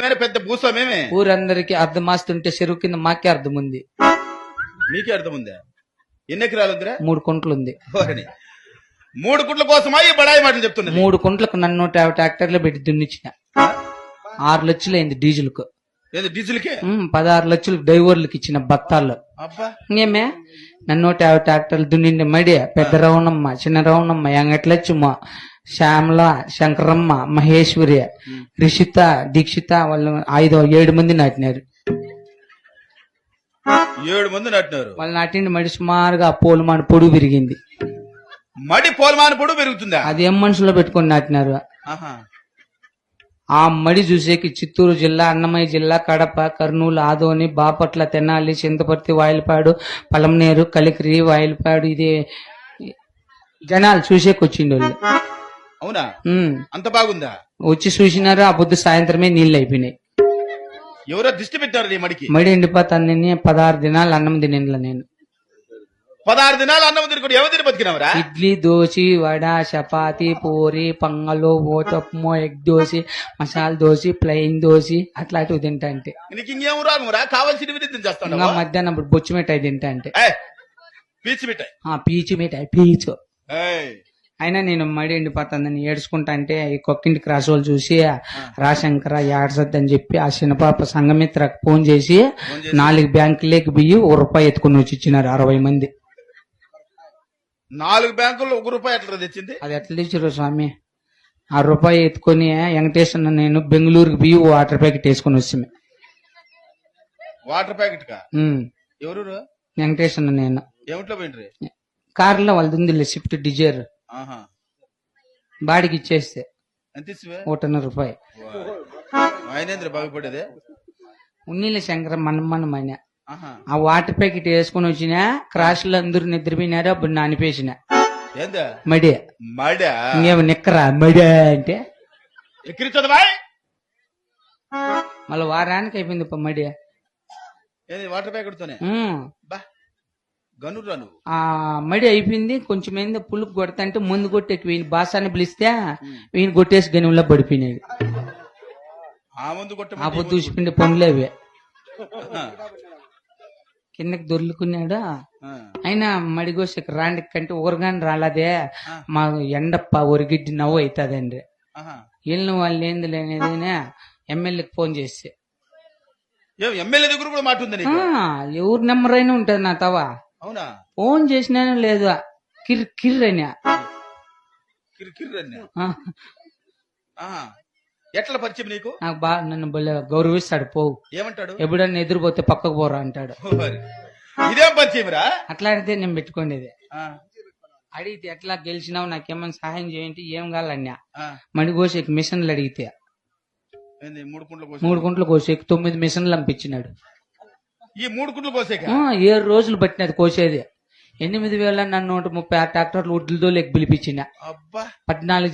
నువ్వేనా పెద్ద భూస్వామేమే ఊరందరికి అర్థం మాస్తుంటే చెరువు కింద మాకే అర్థం ఉంది నీకే అర్థం ఉందా ఎన్ని ఎకరాలు ఉందిరా? మూడు కుంటలు ఉంది. మూడు కుట్ల కోసమా ఈ బడాయి మాటలు చెప్తున్నది? మూడు కుంటలకు నన్ను నూట యాభై ట్రాక్టర్లు పెట్టి దున్నిచ్చిన. ఆరు లక్షలు అయింది డీజిల్కు ఏది డీజిల్కే? పదహారు లక్షలు డ్రైవర్లకు ఇచ్చిన బత్తాలు అబ్బా. ఇంకేమే? నన్ను నూట యాభై ట్రాక్టర్లు దున్నిండి మడి పెద్ద రవణమ్మ చిన్న రవణమ్మ ఎంగట్లచ్చమ్మ శ్యామల శంకరమ్మ మహేశ్వరి రిషిత దీక్షిత వాళ్ళు ఐదు ఏడు మంది నాటినారు. ఏడు మంది నాటినారు. వాళ్ళు నాటిండి మడి సుమారుగా పోలుమాన పొడుగు పెరిగింది. మడి పోలమాన పొడు పెరుగుతుందా? అది ఏం మనుషులో పెట్టుకొని నాటినారు. ఆహా. ఆ మడి చూసేకి చిత్తూరు జిల్లా అన్నమయ్య జిల్లా కడప కర్నూలు ఆదోని బాపట్ల తెనాలి చింతపర్తి వాయిలపాడు పలంనేరు కలికిరి వాయిలపాడు ఇది జనాలు చూసేకి వచ్చిండు వాళ్ళు అవునా. అంత బాగుందా? వచ్చి చూసినారు ఆ పొద్దు సాయంత్రమే నీళ్ళు అయిపోయినాయి. ఎవరో దిష్టి పెట్టారు నీ మడికి? మడి ఎండిపోతాను పదహారు దినాలు అన్నం తినేలా నేను. పదహారు దినాలు అన్నం తిరుగుడు ఎవరు తిని బతికినవరా? ఇడ్లీ దోశ వడ చపాతి పూరి పొంగలు ఓతప్మో ఎగ్ దోశ మసాలా దోశ ప్లెయిన్ దోశ అట్లాంటివి తింటా అంటే. నీకు ఇంకేం కావాల్సినవి తిని ఇంకా చేస్తాను మధ్యాహ్నం బొచ్చు మిఠాయి తింటా అంటే. పీచి మిఠాయి. పీచు మిఠాయి పీచు. అయినా నేను మడి ఎండిపోతుందని ఏడ్చుకుంటా అంటే ఈ కొక్కింటి క్రాస్ వాళ్ళు చూసి రాశంకర ఏడ్సద్దు అని చెప్పి ఆ చిన్నపాప సంఘమిత్రకు ఫోన్ చేసి? నాలుగు బ్యాంకులేకి బియ్యి ఓ రూపాయి ఎత్తుకుని వచ్చి ఇచ్చినారు అరవై మంది. నాలుగు బ్యాంకుల్లో ఒక రూపాయి ఎట్లా తెచ్చింది? అది ఎట్లా ఇచ్చారు స్వామి? ఆ రూపాయి ఎత్తుకొని వెంకటేశ్వర నేను బెంగళూరుకి బియ్యి వాటర్ ప్యాకెట్ వేసుకుని వచ్చాము వాటర్ ప్యాకెట్ కా ఎవరు వెంకటేశ్వర నేను. ఏమిట్లో పోయిండ్రి కారులో వాళ్ళది ఉంది స్విఫ్ట్ డిజైర్. బాడికి ఇచ్చేస్తే ఒకటిన్నర రూపాయి. ఆయనేంద్ర బాగుపడేదే ఉన్నీళ్ళ శంకర మనమ్మనం ఆయన. ఆ వాటర్ ప్యాకెట్ వేసుకుని వచ్చిన క్రాష్లో అందరూ నిద్రపోయినారు అప్పుడు నానిపేసిన మడి మడ ఇంకేమో నిక్కరా? మడి అంటే. మళ్ళీ వారానికి అయిపోయింది మడి వాటర్ ప్యాకెట్ తోనే? ఉమ్. బా గనురా నువ్వు ఆ మడి అయిపోయింది. కొంచెం ఏందో పులుపు కొడతా అంటే ముందు కొట్టేకి వీని బాసాన్ని పిలిస్తే వీని కొట్టేసి గనిలో పడిపోయినాడు ఆ ముందు కొట్ట ఆ పొద్దు చూసిపోయింది పనులు అవి. కిందకి దొర్లుకున్నాడు. అయినా మడిగోసి రాండి కంటే ఊరగాని రాలేదే. మా ఎండప్ప ఒరిగిడ్డి నవ్వు అవుతుందండి. వెళ్ళిన వాళ్ళు ఏంది లేనిది ఎమ్మెల్యేకి ఫోన్ చేస్తే ఏం ఎమ్మెల్యే దగ్గర కూడా మాట ఉంది నీకు? ఆ, ఎవరు నెంబర్ అయినా ఉంటది నా తవ. అవునా? ఫోన్ చేసినాను లేదు. కిర్ కిర్ అని కిరి కిరి. ఎట్లా పరిచయం నీకు? నాకు బాగా నన్ను గౌరవిస్తాడు పోవు ఏమంటాడు? ఎప్పుడన్నా ఎదురుపోతే పక్కకు పోరా అంటాడు. ఇదేం పరిచయం రా అట్లాంటిదే నేను పెట్టుకునేది. ఆ, అడిగితే ఎట్లా గెలిచినావు నాకేమైనా సహాయం చేయండి ఏం కావాలన్నా. ఆ. మణిగోషకి మిషన్లు అడిగితే. మూడు కుంట్ల కోసేకి? తొమ్మిది మిషన్లు పంపించినాడు ఈ మూడు కుంట్లు కోసేక? ఏడు రోజులు పట్టినది కోసేది. ఎనిమిది వేల నన్ను నూట ముప్పై ఆరు ట్రాక్టర్లు ఉడ్లతో లెక్క పిలిపించిన. అబ్బా. పద్నాలుగు